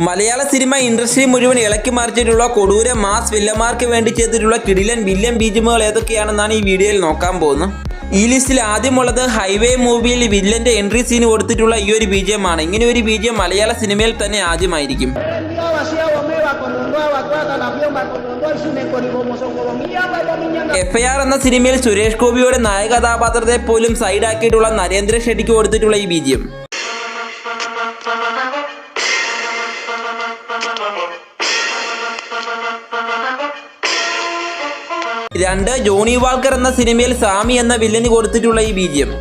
മലയാള cinema industry മുഴുവൻ ഇളക്കി മറിച്ചിട്ടുള്ള കൊടൂര mass വില്ലന്മാർക്ക് വേണ്ടി ചെയ്തിട്ടുള്ള കിടിലൻ വില്ലൻ ബീജമുകൾ ഏതൊക്കെയാണെന്നാണ് ഈ വീഡിയോയിൽ നോക്കാൻ പോകുന്നത്. ഈ ലിസ്റ്റിൽ ആദ്യമുള്ളത് ഹൈവേ മൂവിയിൽ വില്ലന്റെ എൻട്രി സീൻ കൊടുത്തിട്ടുള്ള ഈ ഒരു ബീജമാണ്. ഇങ്ങനെ ഒരു ബീജം മലയാള സിനിമയിൽ തന്നെ ആദ്യമായിരിക്കും. എഫ് ഐ ആർ എന്ന സിനിമയിൽ സുരേഷ് ഗോപിയുടെ നായക കഥാപാത്രത്തെ പോലും സൈഡാക്കിയിട്ടുള്ള നരേന്ദ്ര ഷെട്ടിക്ക് കൊടുത്തിട്ടുള്ള ഈ ബീജിയം രണ്ട് ജോണി വാൾക്കർ എന്ന സിനിമയിൽ സാമി എന്ന വില്ലന് കൊടുത്തിട്ടുള്ള ഈ ബീജിയം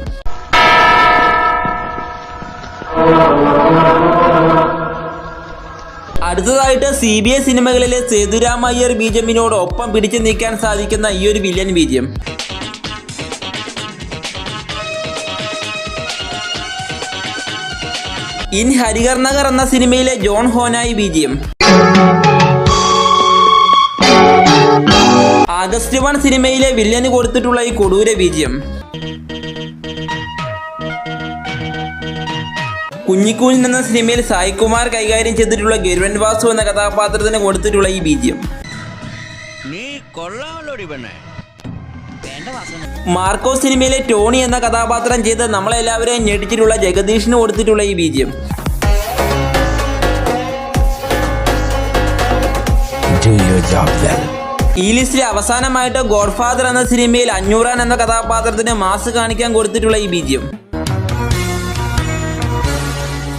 അടുത്തതായിട്ട് സി ബി ഐ സിനിമകളിലെ സേതുരാമയ്യർ ബീജമിനോട് ഒപ്പം പിടിച്ചു നീക്കാൻ സാധിക്കുന്ന ഈ ഒരു വില്ലൻ ബീജം. ഇൻ ഹരികർണകർ എന്ന സിനിമയിലെ ജോൺ ഹോനായി ബീജിയം ആഗസ്റ്റ് വൺ സിനിമയിലെ വില്ലന് കൊടുത്തിട്ടുള്ള ഈ കൊടൂര ബീജ്യം കുഞ്ഞിക്കൂലിൽ എന്ന സിനിമയിൽ സായികുമാർ കൈകാര്യം ചെയ്തിട്ടുള്ള ഗരുവൻ വാസു എന്ന കഥാപാത്രത്തിന് കൊടുത്തിട്ടുള്ള ഈ ബീജ്യം മാർക്കോ സിനിമയിലെ ടോണി എന്ന കഥാപാത്രം ചെയ്ത് നമ്മളെല്ലാവരെയും ഞെട്ടിച്ചിട്ടുള്ള ജഗദീഷിന് കൊടുത്തിട്ടുള്ള ഈ ബീജ്യം Do your job well. ഈ ലിസ്റ്റിൽ അവസാനമായിട്ട് ഗോഡ്ഫാദർ എന്ന സിനിമയിൽ അഞ്ഞൂറാൻ എന്ന കഥാപാത്രത്തിന് മാസ് കാണിക്കാൻ കൊടുത്തിട്ടുള്ള ഈ ബീജിയം.